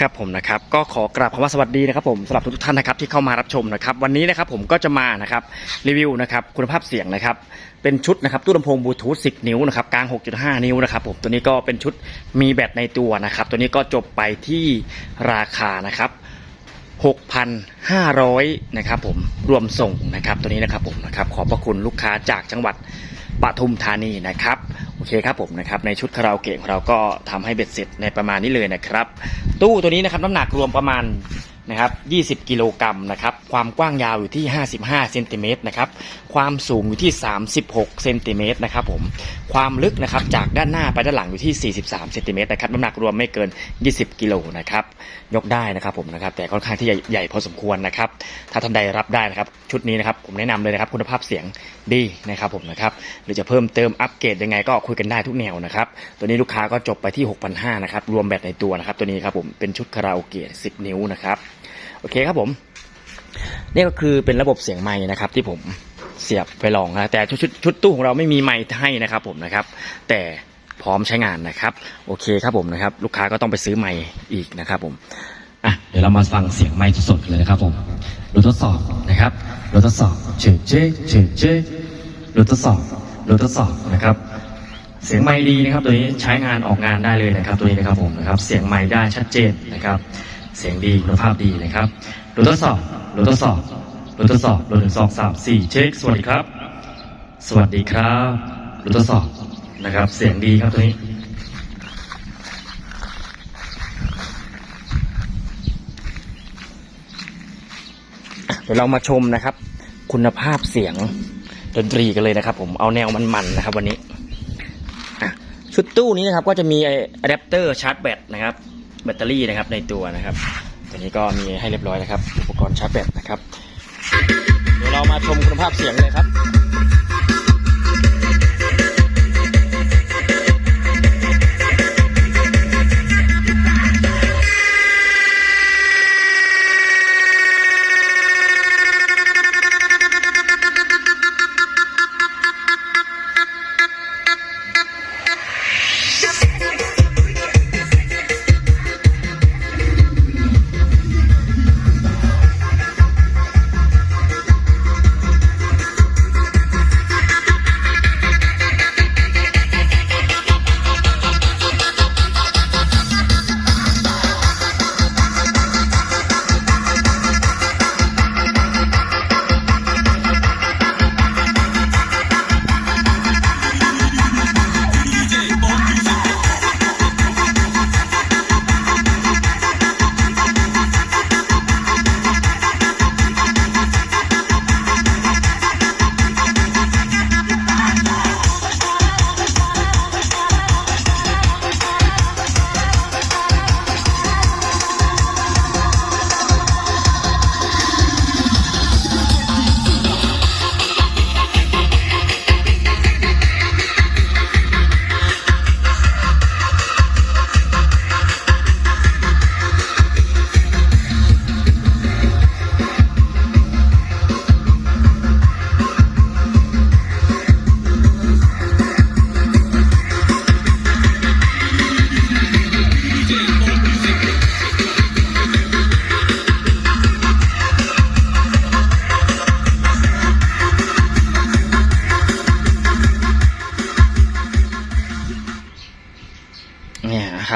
ครับผมนะครับก็ขอกราบคำว่าสวัสดีนะครับผมสำหรับทุกท่านนะครับที่เข้ามารับชมนะครับวันนี้นะครับผมก็จะมานะครับรีวิวนะครับคุณภาพเสียงนะครับเป็นชุดนะครับตู้ลำโพงบลูทูธ10 นิ้วนะครับกลาง 6.5 นิ้วนะครับผมตัวนี้ก็เป็นชุดมีแบตในตัวนะครับตัวนี้ก็จบไปที่ราคานะครับ6,500นะครับผมรวมส่งนะครับตัวนี้นะครับผมนะครับขอบพระคุณลูกค้าจากจังหวัด ปทุมธานีนะครับโอเคครับผมนะครับในชุดคาราโอเกะของเราก็ทำให้เบ็ดเสร็จในประมาณนี้เลยนะครับ ตู้ตัวนี้นะครับน้ำหนักรวมประมาณ นะครับ20 กิโลกรัมนะครับ ความกว้างยาวอยู่ที่ 55 เซนติเมตรนะครับ ความสูงอยู่ที่ 36 เซนติเมตรนะครับผม ความลึกนะครับจากด้านหน้าไปด้านหลังอยู่ที่ 43 เซนติเมตรนะครับ น้ำหนักรวมไม่เกิน 20 กิโลนะครับ ยกได้นะครับผมนะครับ แต่ค่อนข้างที่ใหญ่ใหญ่พอสมควรนะครับ ถ้าท่านใดรับได้นะครับ ชุดนี้นะครับผมแนะนำเลยนะครับคุณภาพเสียงดีนะครับผมนะครับ หรือจะเพิ่มเติมอัปเกรดยังไงก็คุยกันได้ทุกแนวนะครับ ตัวนี้ลูกค้าก็จบไปที่ 6,500นะครับ รวมแบตในตัวนะครับ ตัวนี้ครับผมเป็นชุดคาราโอเกะ10 นิ้วนะครับ อเคครับผม นี่ก็คือเป็นระบบเสียงไม้นะครับ ที่ผมเสียบไปลองนะแต่ชุดชุดชุดตู้ของเราไม่มีไม้ให้นะครับ ผมนะครับ แต่พร้อมใช้งานนะครับ โอเคครับผมนะครับ ลูกค้าก็ต้องไปซื้อไม้อีกนะครับ ผมอะเดี๋ยวเรามาฟังเสียงไม้สดๆกันเลยนะครับ ผมราทดสอบนะครับราทดสอบเชิเจ๊เชิเจ๊ราทดสอบราทดสอบนะครับเสียงไม้ดีนะครับ ตัวนี้ใช้งานออกงานได้เลยนะครับ ตัวนี้นะครับผมนะครับ เสียงไม้ได้ชัดเจนนะครับ เสียงดีคุณภาพดีนะครับราทดสอบราทดสอบราทดสอบราหนึ่งสองสามสี่เช็ค สวัสดีครับ สวัสดีครับราทดสอบนะครับ เสียงดีครับตัวนี้เดี๋ยวเรามาชมนะครับ คุณภาพเสียงดนตรีกันเลยนะครับ ผมเอาแนวมันๆนะครับ วันนี้ชุดตู้นี้นะครับก็จะมีอะแดปเตอร์ชาร์จแบตนะครับ แบตเตอรี่นะครับในตัวนะครับ ตัวนี้ก็มีให้เรียบร้อยนะครับ อุปกรณ์ชาร์จแบตนะครับ เดี๋ยวเรามาชมคุณภาพเสียงเลยครับ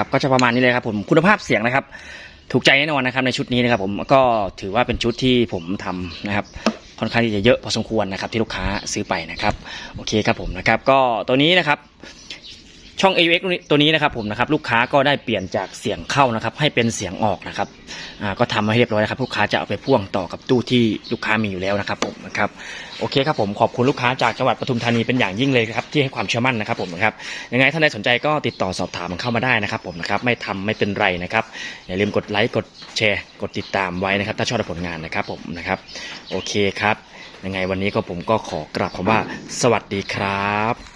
นะครับก็จะประมาณนี้เลยครับผมคุณภาพเสียงนะครับ ถูกใจแน่นอนนะครับในชุดนี้นะครับผมก็ถือว่าเป็นชุดที่ผมทำนะครับค่อนข้างที่จะเยอะพอสมควรนะครับที่ลูกค้าซื้อไปนะครับโอเคครับผมนะครับก็ตัวนี้นะครับ ช่อง AUX ตัวนี้นะครับผมนะครับลูกค้าก็ได้เปลี่ยนจากเสียงเข้านะครับ ให้เป็นเสียงออกนะครับอ่าก็ทำมาให้เรียบร้อยนะครับ ลูกค้าจะเอาไปพ่วงต่อกับตู้ที่ลูกค้ามีอยู่แล้วนะครับผมนะครับโอเคครับผมขอบคุณลูกค้าจากจังหวัดปทุมธานีเป็นอย่างยิ่งเลยครับที่ให้ความเชื่อมั่นนะครับผมนะครับยังไงท่านใดสนใจก็ติดต่อสอบถามเข้ามาได้นะครับผมนะครับไม่ทำไม่เป็นไรนะครับอย่าลืมกดไลค์กดแชร์กดติดตามไว้นะครับ ถ้าชอบผลงานนะครับผมนะครับโอเคครับยังไงวันนี้ก็ผมก็ขอกราบคำว่าสวัสดีครับ